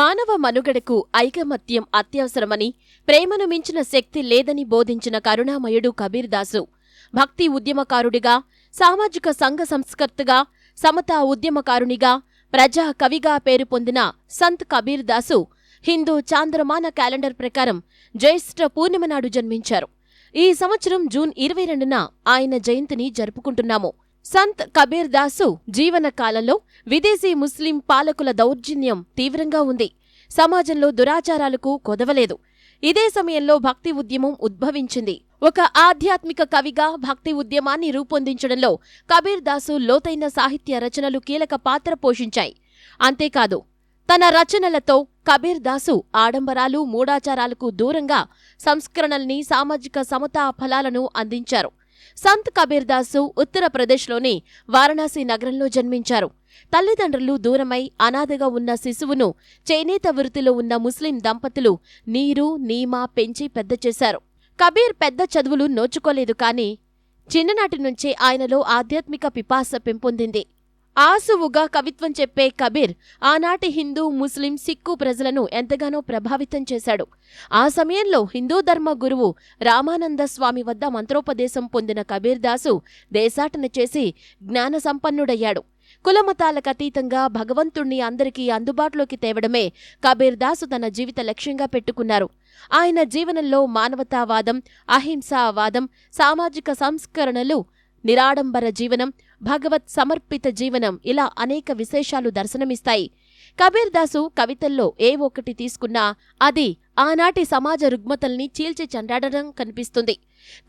మానవ మనుగడకు ఐకమత్యం అత్యవసరమని ప్రేమను మించిన శక్తి లేదని బోధించిన కరుణామయుడు కబీర్దాసు. భక్తి ఉద్యమకారుడిగా సామాజిక సంఘ సంస్కర్తగా సమతా ఉద్యమకారునిగా ప్రజా కవిగా పేరు పొందిన సంత్ కబీర్దాసు హిందూ చాంద్రమాన క్యాలెండర్ ప్రకారం జ్యేష్ఠ పూర్ణిమ నాడు జన్మించారు. ఈ సంవత్సరం జూన్ ఇరవై రెండున ఆయన జయంతిని జరుపుకుంటున్నాము. సంత్ కబీర్ దాసు జీవన కాలంలో విదేశీ ముస్లిం పాలకుల దౌర్జన్యం తీవ్రంగా ఉంది. సమాజంలో దురాచారాలకు కొదవలేదు. ఇదే సమయంలో భక్తి ఉద్యమం ఉద్భవించింది. ఒక ఆధ్యాత్మిక కవిగా భక్తి ఉద్యమాన్ని రూపొందించడంలో కబీర్ దాసు లోతైన సాహిత్య రచనలు కీలక పాత్ర పోషించాయి. అంతేకాదు తన రచనలతో కబీర్ దాసు ఆడంబరాలు మూడాచారాలకు దూరంగా సంస్కరణల్ని సామాజిక సమతా ఫలాలను అందించారు. సంత్ కబీర్ దాసు ఉత్తరప్రదేశ్లోని వారణాసి నగరంలో జన్మించారు. తల్లిదండ్రులు దూరమై అనాథగా ఉన్న శిశువును చేనేత వృత్తిలో ఉన్న ముస్లిం దంపతులు నీరు నీమా పెంచి పెద్ద చేశారు. కబీర్ పెద్ద చదువులు నోచుకోలేదు కాని చిన్ననాటి నుంచే ఆయనలో ఆధ్యాత్మిక పిపాస పెంపొందింది. ఆసువుగా కవిత్వం చెప్పే కబీర్ ఆనాటి హిందూ ముస్లిం సిక్కు ప్రజలను ఎంతగానో ప్రభావితం చేశాడు. ఆ సమయంలో హిందూ ధర్మ గురువు రామానంద స్వామి వద్ద మంత్రోపదేశం పొందిన కబీర్ దాసు దేశాటన చేసి జ్ఞాన సంపన్నుడయ్యాడు. కులమతాలకు అతీతంగా భగవంతుణ్ణి అందరికీ అందుబాటులోకి తేవడమే కబీర్ దాసు తన జీవిత లక్ష్యంగా పెట్టుకున్నారు. ఆయన జీవనంలో మానవతావాదం అహింసావాదం సామాజిక సంస్కరణలు నిరాడంబర జీవనం భగవత్ సమర్పిత జీవనం ఇలా అనేక విశేషాలు దర్శనమిస్తాయి. కబీర్ దాసు కవితల్లో ఏ ఒక్కటి తీసుకున్నా అది ఆనాటి సమాజ రుగ్మతల్ని చీల్చి చండాడడం కనిపిస్తుంది.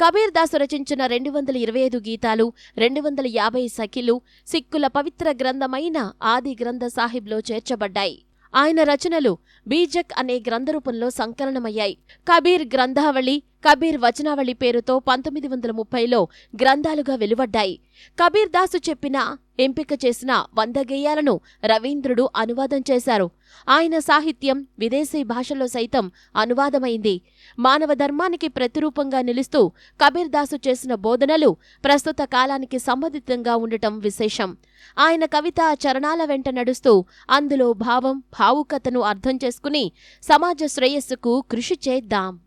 కబీర్ దాసు రచించిన రెండు వందల ఇరవై ఐదు గీతాలు రెండు వందల యాభై సఖిలు సిక్కుల పవిత్ర గ్రంథమైన ఆది గ్రంథ సాహిబ్లో చేర్చబడ్డాయి. ఆయన రచనలు బీజక్ అనే గ్రంథరూపంలో సంకలనమయ్యాయి. కబీర్ గ్రంథావళి కబీర్ వచనావళి పేరుతో పంతొమ్మిది వందల ముప్పైలో గ్రంథాలుగా వెలువడ్డాయి. కబీర్ దాసు చెప్పిన ఎంపిక చేసిన వంద గేయాలను రవీంద్రుడు అనువాదం చేశారు. ఆయన సాహిత్యం విదేశీ భాషలో సైతం అనువాదమైంది. మానవ ధర్మానికి ప్రతిరూపంగా నిలుస్తూ కబీర్ దాసు చేసిన బోధనలు ప్రస్తుత కాలానికి సంబంధితంగా ఉండటం విశేషం. ఆయన కవిత చరణాల వెంట నడుస్తూ అందులో భావం భావుకతను అర్థం చేసుకుని సమాజ శ్రేయస్సుకు కృషి చేద్దాం.